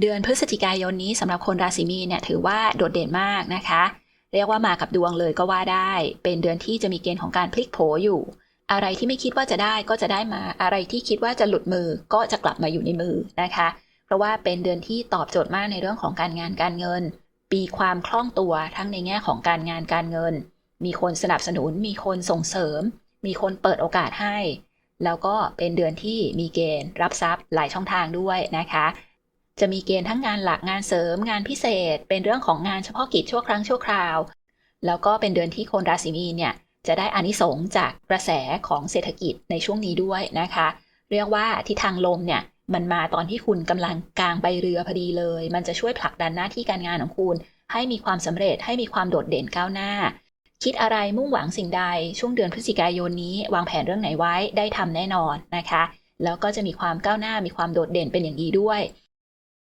เดือนพฤศจิกายนนี้สำหรับคนราศีมีนเนี่ยถือว่าโดดเด่นมากนะคะ เรียกว่ามากับดวงเลยก็ว่าได้ เป็นเดือนที่จะมีเกณฑ์ของการพลิกโผอยู่ อะไรที่ไม่คิดว่าจะได้ก็จะได้มาอะไรที่คิดว่าจะหลุดมือก็จะกลับมาอยู่ในมือนะคะ เพราะว่าเป็นเดือนที่ตอบโจทย์มากในเรื่องของการงานการเงิน ปีความคล่องตัวทั้งในแง่ของการงานการเงิน มีคนสนับสนุน มีคนส่งเสริม มีคนเปิดโอกาสให้ แล้วก็เป็นเดือนที่มีเกณฑ์รับทรัพย์หลายช่องทางด้วยนะคะ จะมีเกณฑ์ทั้งงานหลักงานเสริมงานพิเศษ เป็นเรื่องของงานเฉพาะกิจชั่วครั้งชั่วคราว แล้วก็เป็นเดือนที่คนราศีมีนเนี่ยจะได้อานิสงส์จากกระแสของเศรษฐกิจในช่วงนี้ด้วยนะคะ เรียกว่าทิศทางลมเนี่ยมันมาตอนที่คุณกำลังกลางใบเรือพอดีเลย มันจะช่วยผลักดันหน้าที่การงานของคุณ ให้มีความสำเร็จให้มีความโดดเด่นก้าวหน้า คิดอะไรมุ่งหวังสิ่งใด ช่วงเดือนพฤศจิกายนนี้ วางแผนเรื่องไหนไว้ได้ทำแน่นอนนะคะ แล้วก็จะมีความก้าวหน้ามีความโดดเด่นเป็นอย่างดีด้วย